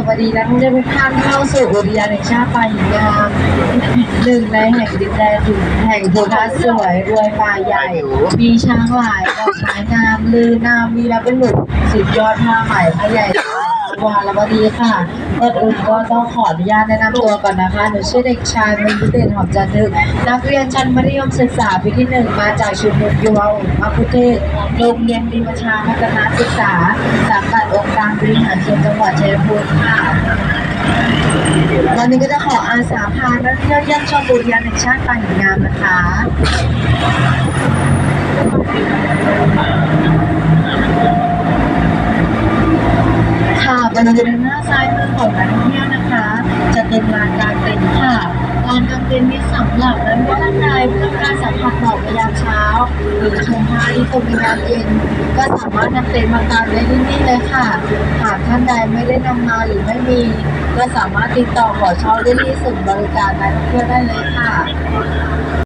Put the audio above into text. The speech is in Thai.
สวัสดีและวได้ทุกท่านเข้าสู่อุทยานแห่งชาติป่าหินงามหนึ่งในแห่งดินแดนถึงแห่งภูทับสวยรวยป่าใหญ่ มีช้างหลายดอกไม้งามลือนามมีรับเป็นหลุดสุดยอดมาใหม่ผ้าใหญ่ วาลวดีค่ะเปิดอื่นก็ต้องขออนุญาตแนะนำตัวก่อนนะคะ หนูชื่อเด็กชายมยุเดชหอมจันทึก นักเรียนชั้นมัธยมศึกษาปีที่หนึ่งมาจากชุมชนยุวอุมาพุเทศโรงเรียนดีประชาพัฒนาศึกษา สังกัดองค์การบริหารส่วนจังหวัดชัยภูมิค่ะวันนี้ก็จะขออาสาพานักเที่ยวเยี่ยมชมอุทยานแห่งชาติป่าหินงามนะคะ ค่ะ บริเวณหน้าซ้ายมือของนักท่องเที่ยวนะคะ จะเป็นลานกลางเต็นท์ค่ะลานกลางเต็นท์นี้สำหรับนักท่องเที่ยวท่านใดเพื่อการสัมผัสดอกในยามเช้า หรือชมพระอาทิตย์ตกในยามเย็น ก็สามารถนำเต็นท์มากางได้ที่นี่เลยค่ะ หากท่านใดไม่ได้นำมาหรือไม่มี ก็สามารถติดต่อขอเช่าได้ที่ศูนย์บริการนักท่องเที่ยวได้เลยค่ะ